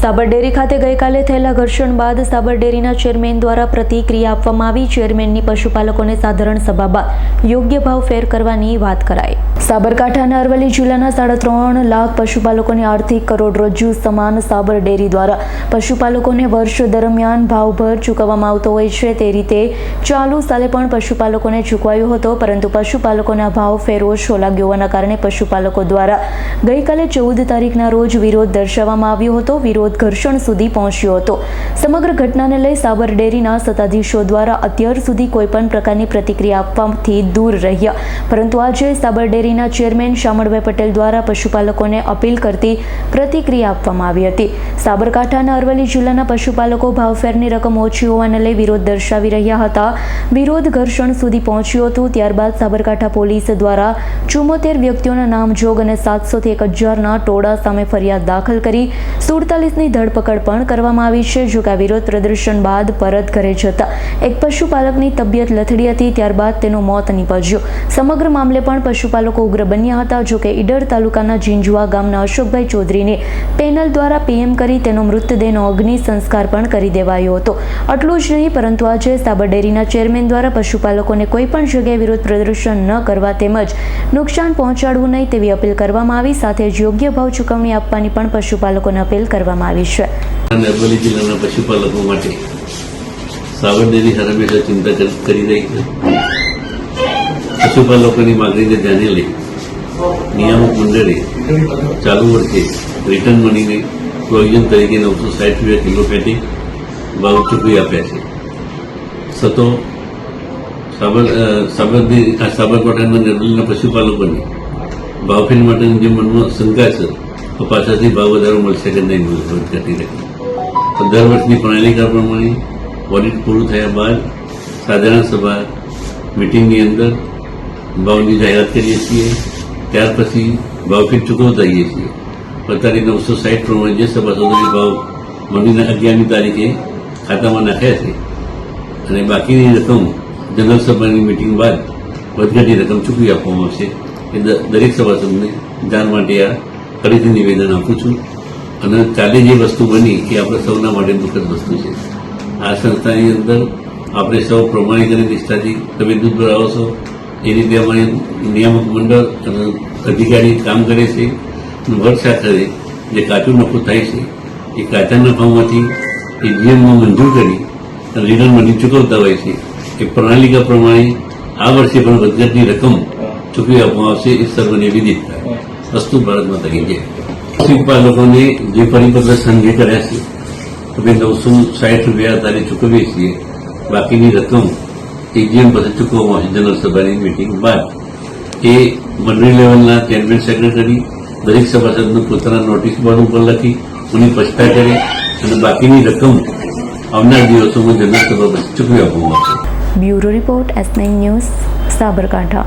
સાબરડેરી ખાતે ગઈકાલે થયેલા ઘર્ષણ બાદ સાબરડેરીના ચેરમેન દ્વારા પ્રતિક્રિયા આપવામાં આવી. ચેરમેનની પશુપાલકોને સાધારણ સભા બાદ યોગ્ય ભાવ ફેર કરવાની વાત કરાઈ. સાબરકાંઠા અને અરવલ્લી જિલ્લાના સાડા ત્રણ લાખ પશુપાલકોની આર્થિક કરોડરજ્જુ સમાન સાબર ડેરી દ્વારા પશુપાલકોને વર્ષ દરમિયાન ભાવભર ચૂકવવામાં આવતો હોય છે. તે રીતે ચાલુ સાલે પણ પશુપાલકોને ચૂકવાયો હતો, પરંતુ પશુપાલકોના ભાવ ફેર ઓછો લાગ્યો હોવાના કારણે પશુપાલકો દ્વારા ગઈકાલે ચૌદ તારીખના રોજ વિરોધ દર્શાવવામાં આવ્યો હતો. વિરોધ ઘર્ષણ સુધી પહોંચ્યો હતો. સમગ્ર ઘટનાને લઈ સાબર ડેરીના સત્તાધીશો દ્વારા અત્યાર સુધી કોઈપણ પ્રકારની પ્રતિક્રિયા આપવાથી દૂર રહ્યા. પરંતુ આજે સાબર ડેરીના ચેરમેન શામળભાઈ પટેલ દ્વારા પશુપાલકોને અપીલ કરતી પ્રતિક્રિયા આપવામાં આવી હતી. સાબરકાંઠા અને અરવલ્લી જિલ્લાના પશુપાલકો ભાવફેરની રકમ ઓછી હોવાને લઈ વિરોધ દર્શાવી રહ્યા હતા. વિરોધ ઘર્ષણ સુધી પહોંચ્યું હતું. ત્યારબાદ સાબરકાંઠા પોલીસ દ્વારા ચુમ્મોતેર વ્યક્તિઓના નામજોગ અને સાતસોથી એક હજારના ટોળા સામે ફરિયાદ દાખલ કરી સુડતાલીસની ધરપકડ પણ કરવામાં આવી છે, જો કે વિરોધ પ્રદર્શન બાદ પરત ઘરે જતા એક પશુપાલકની તબિયત લથડી હતી, ત્યારબાદ તેનું મોત નીપજ્યું. સમગ્ર મામલે પણ પશુપાલકો ઉગ્ર બન્યા હતા, જો કે ઈડર તાલુકાના જીંજવા ગામના અશોકભાઈ ચૌધરીને પેનલ દ્વારા પીએમ કરી તેનો મૃતદેહનો અગ્નિ સંસ્કાર પણ કરી દેવાયો હતો. આટલું જ નહીં, પરંતુ આજે સાબરડેરીના ચેરમેન દ્વારા પશુપાલકોને કોઈ પણ જગ્યાએ વિરોધ પ્રદર્શન ન કરવા તેમજ નુકસાન પહોંચાડવું નહીં તેવી અપીલ કરવામાં આવી. સાથે જ યોગ્ય ભાવ ચૂકવણી આપવાની પણ પશુપાલકોને અપીલ કરવામાં આવી છે. અરવલ્લી જિલ્લાના પશુપાલકો માટે સાબરડેરી હંમેશા ચિંતા કર- રહી છે. પશુપાલકોની માગણીને ધ્યાને લઈ નિયામક મંડળે ચાલુ વર્ષે રિટર્ન મનીને પ્રોવિઝન તરીકે નવસો સાઠ રૂપિયા કિલો પેટી ભાવ ચૂકવી આપ્યા છે. સતો સાબર સાબરકાંઠાના પશુપાલકોની પશુપાલકોને ભાવફેર માટેની જે મનમાં શંકા છે તો પાછળથી ભાવ વધારો મળશે કે નહીં મળે ઘટી રહે તો દર વર્ષની પ્રણાલિકા પ્રમાણે ઓડિટ પૂરું થયા બાદ સાધારણ સભા મિટિંગની અંદર ભાવની જાહેરાત કરીએ છીએ. ત્યાર પછી ભાવફીટ ચૂકવતા આવીએ છીએ. અત્યારે નવસો સાઠ પ્રમાણે જે સભાસદોની ભાવ મંડીના અગિયારમી તારીખે ખાતામાં નાખ્યા છે અને બાકીની રકમ જનરલ સભાની મિટિંગ બાદ વધઘટની રકમ ચૂકવી આપવામાં આવશે. એ દરેક સભાસદને જાણ માટે આ ફરીથી નિવેદન આપું છું. અને કાલે જે વસ્તુ બની એ આપણે સૌના માટે દુઃખદ વસ્તુ છે. આ સંસ્થાની અંદર આપણે સૌ પ્રમાણિક અને નિષ્ઠાથી તમે દૂધ ભરાવો છો. એ રીતે અમારે નિયામક મંડળ અને અધિકારી કામ કરે છે. વર્ષ આખરે જે કાચું નફો થાય છે, એ કાચા નફામાંથી એ જીએમમાં મંજૂર કરી અને રિટર્ન મની ચૂકવતા હોય છે. એ પ્રણાલિકા પ્રમાણે આ વર્ષે પણ વધઘટની રકમ ચૂકવી આપવામાં આવશે એ સર્વને વિદિત થાય. વસ્તુ ભારતમાં થઈ છે. પશુપાલકોને જે પરિપત્ર સંઘે કર્યા છે, અમે નવસો સાઠ રૂપિયા તારે ચૂકવીએ છીએ. બાકીની રકમ એજીએમ પાસે ચૂકવવામાં આવશે, જનરલ સભાની મિટિંગ બાદ. એ મંડળી લેવલના ચેરમેન સેક્રેટરી દરેક સભાસદનું પોતાના નોટિસ બોર્ડ ઉપર લખી એની પછતા કરે અને બાકીની રકમ આવનાર દિવસોમાં જનરલ સભા પાસે ચૂકવી આપવામાં આવશે. Bureau report S news, Sabarkantha.